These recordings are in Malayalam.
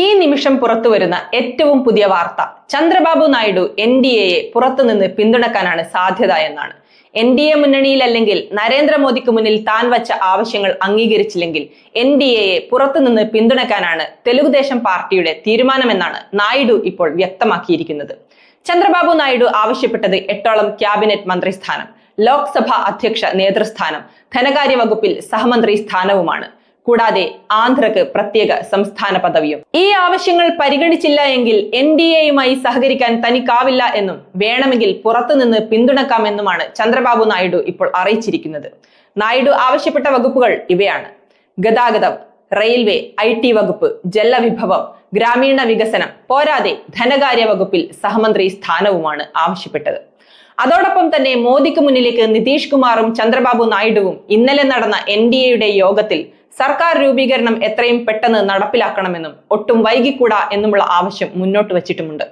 ഈ നിമിഷം പുറത്തു വരുന്ന ഏറ്റവും പുതിയ വാർത്ത. ചന്ദ്രബാബു നായിഡു എൻ ഡി എയെ പുറത്തുനിന്ന് പിന്തുണക്കാനാണ് സാധ്യത എന്നാണ്. എൻ ഡി എ മുന്നണിയിലല്ലെങ്കിൽ നരേന്ദ്രമോദിക്ക് മുന്നിൽ താൻ വച്ച ആവശ്യങ്ങൾ അംഗീകരിച്ചില്ലെങ്കിൽ എൻ ഡി എയെ പുറത്തുനിന്ന് പിന്തുണക്കാനാണ് തെലുഗുദേശം പാർട്ടിയുടെ തീരുമാനമെന്നാണ് നായിഡു ഇപ്പോൾ വ്യക്തമാക്കിയിരിക്കുന്നത്. ചന്ദ്രബാബു നായിഡു ആവശ്യപ്പെട്ടത് എട്ടോളം ക്യാബിനറ്റ് മന്ത്രിസ്ഥാനം ലോക്സഭ അധ്യക്ഷ നേതൃസ്ഥാനം ധനകാര്യ വകുപ്പിൽ സഹമന്ത്രി സ്ഥാനവുമാണ് കൂടാതെ ആന്ധ്രക്ക് പ്രത്യേക സംസ്ഥാന പദവിയും. ഈ ആവശ്യങ്ങൾ പരിഗണിച്ചില്ല എങ്കിൽ എൻ ഡി എയുമായി സഹകരിക്കാൻ തനിക്കാവില്ല എന്നും വേണമെങ്കിൽ പുറത്തുനിന്ന് പിന്തുണക്കാമെന്നുമാണ് ചന്ദ്രബാബു നായിഡു ഇപ്പോൾ അറിയിച്ചിരിക്കുന്നത്. നായിഡു ആവശ്യപ്പെട്ട വകുപ്പുകൾ ഇവയാണ്. ഗതാഗതം റെയിൽവേ ഐ ടി വകുപ്പ് ജലവിഭവം ഗ്രാമീണ വികസനം പോരാതെ ധനകാര്യ വകുപ്പിൽ സഹമന്ത്രി സ്ഥാനവുമാണ് ആവശ്യപ്പെട്ടത്. അതോടൊപ്പം തന്നെ മോദിക്ക് മുന്നിലേക്ക് നിതീഷ് കുമാറും ചന്ദ്രബാബു നായിഡുവും ഇന്നലെ നടന്ന എൻ ഡി എയുടെ യോഗത്തിൽ സർക്കാർ രൂപീകരണം എത്രയും പെട്ടെന്ന് നടപ്പിലാക്കണമെന്നും ഒട്ടും വൈകിക്കൂടാ എന്നുമുള്ള ആവശ്യം മുന്നോട്ട് വച്ചിട്ടുമുണ്ട്.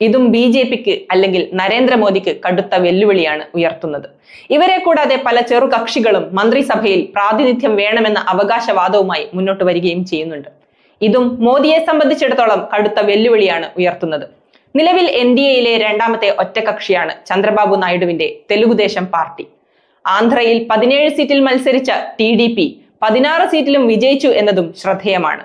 ഇതും ബി ജെ പിക്ക് അല്ലെങ്കിൽ നരേന്ദ്രമോദിക്ക് കടുത്ത വെല്ലുവിളിയാണ് ഉയർത്തുന്നത്. ഇവരെ കൂടാതെ പല ചെറു കക്ഷികളും മന്ത്രിസഭയിൽ പ്രാതിനിധ്യം വേണമെന്ന അവകാശവാദവുമായി മുന്നോട്ട് വരികയും ചെയ്യുന്നുണ്ട്. ഇതും മോദിയെ സംബന്ധിച്ചിടത്തോളം കടുത്ത വെല്ലുവിളിയാണ് ഉയർത്തുന്നത്. നിലവിൽ എൻ ഡി എയിലെ രണ്ടാമത്തെ ഒറ്റകക്ഷിയാണ് ചന്ദ്രബാബു നായിഡുവിന്റെ തെലുഗുദേശം പാർട്ടി. ആന്ധ്രയിൽ പതിനേഴ് സീറ്റിൽ മത്സരിച്ച ടി ഡി പി പതിനാറ് സീറ്റിലും വിജയിച്ചു എന്നതും ശ്രദ്ധേയമാണ്.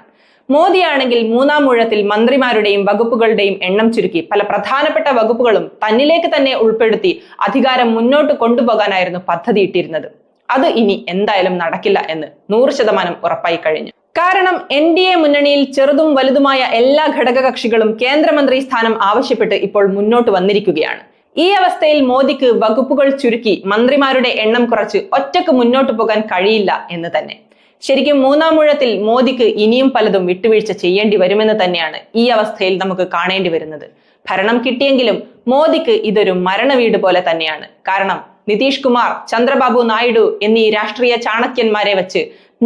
മോദിയാണെങ്കിൽ മൂന്നാം ഊഴത്തിൽ മന്ത്രിമാരുടെയും വകുപ്പുകളുടെയും എണ്ണം ചുരുക്കി പല പ്രധാനപ്പെട്ട വകുപ്പുകളും തന്നിലേക്ക് തന്നെ ഉൾപ്പെടുത്തി അധികാരം മുന്നോട്ട് കൊണ്ടുപോകാനായിരുന്നു പദ്ധതി ഇട്ടിരുന്നത് അത് ഇനി എന്തായാലും നടക്കില്ല എന്ന് നൂറ് ശതമാനം ഉറപ്പായി കഴിഞ്ഞു. കാരണം എൻ ഡി എ മുന്നണിയിൽ ചെറുതും വലുതുമായ എല്ലാ ഘടകകക്ഷികളും കേന്ദ്രമന്ത്രി സ്ഥാനം ആവശ്യപ്പെട്ട് ഇപ്പോൾ മുന്നോട്ട് വന്നിരിക്കുകയാണ്. ഈ അവസ്ഥയിൽ മോദിക്ക് വകുപ്പുകൾ ചുരുക്കി മന്ത്രിമാരുടെ എണ്ണം കുറച്ച് ഒറ്റയ്ക്ക് മുന്നോട്ട് പോകാൻ കഴിയില്ല എന്ന് തന്നെ. ശരിക്കും മൂന്നാം മുഴത്തിൽ മോദിക്ക് ഇനിയും പലതും വിട്ടുവീഴ്ച ചെയ്യേണ്ടി വരുമെന്ന് തന്നെയാണ് ഈ അവസ്ഥയിൽ നമുക്ക് കാണേണ്ടി വരുന്നത്. ഭരണം കിട്ടിയെങ്കിലും മോദിക്ക് ഇതൊരു മരണവീട് പോലെ തന്നെയാണ്. കാരണം നിതീഷ് കുമാർ ചന്ദ്രബാബു നായിഡു എന്നീ രാഷ്ട്രീയ ചാണക്യന്മാരെ വെച്ച്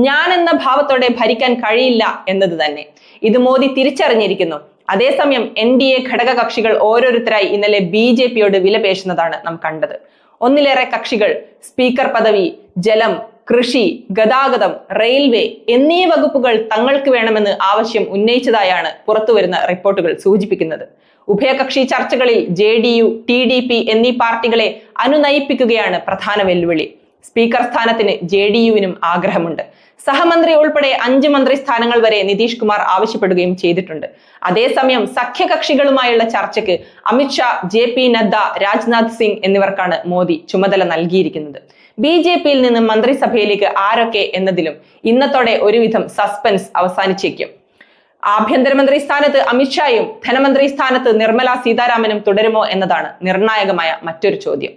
ഞാൻ എന്ന ഭാവത്തോടെ ഭരിക്കാൻ കഴിയില്ല എന്നത് തന്നെ. ഇത് മോദി തിരിച്ചറിഞ്ഞിരിക്കുന്നു. അതേസമയം എൻ ഡി എ ഘടക കക്ഷികൾ ഓരോരുത്തരായി ഇന്നലെ ബി ജെ പിയോട് വിലപേശുന്നതാണ് നാം കണ്ടത്. ഒന്നിലേറെ കക്ഷികൾ സ്പീക്കർ പദവി ജലം കൃഷി ഗതാഗതം റെയിൽവേ എന്നീ വകുപ്പുകൾ തങ്ങൾക്ക് വേണമെന്ന് ആവശ്യം ഉന്നയിച്ചതായാണ് പുറത്തുവരുന്ന റിപ്പോർട്ടുകൾ സൂചിപ്പിക്കുന്നത്. ഉഭയകക്ഷി ചർച്ചകളിൽ J D U T D P എന്നീ പാർട്ടികളെ അനുനയിപ്പിക്കുകയാണ് പ്രധാന വെല്ലുവിളി. സ്പീക്കർ സ്ഥാനത്തിന് ജെ ഡി യുവിനും ആഗ്രഹമുണ്ട്. സഹമന്ത്രി ഉൾപ്പെടെ അഞ്ച് മന്ത്രി സ്ഥാനങ്ങൾ വരെ നിതീഷ് കുമാർ ആവശ്യപ്പെടുകയും ചെയ്തിട്ടുണ്ട്. അതേസമയം സഖ്യകക്ഷികളുമായുള്ള ചർച്ചയ്ക്ക് അമിത്ഷാ ജെ പി നദ്ദ രാജ്നാഥ് സിംഗ് എന്നിവർക്കാണ് മോദി ചുമതല നൽകിയിരിക്കുന്നത്. ബി ജെ പിയിൽ നിന്ന് മന്ത്രിസഭയിലേക്ക് ആരൊക്കെ എന്നതിലും ഇന്നത്തോടെ ഒരുവിധം സസ്പെൻസ് അവസാനിച്ചേക്കും. ആഭ്യന്തരമന്ത്രി സ്ഥാനത്ത് അമിത്ഷായും ധനമന്ത്രി സ്ഥാനത്ത് നിർമ്മല സീതാരാമനും തുടരുമോ എന്നതാണ് നിർണായകമായ മറ്റൊരു ചോദ്യം.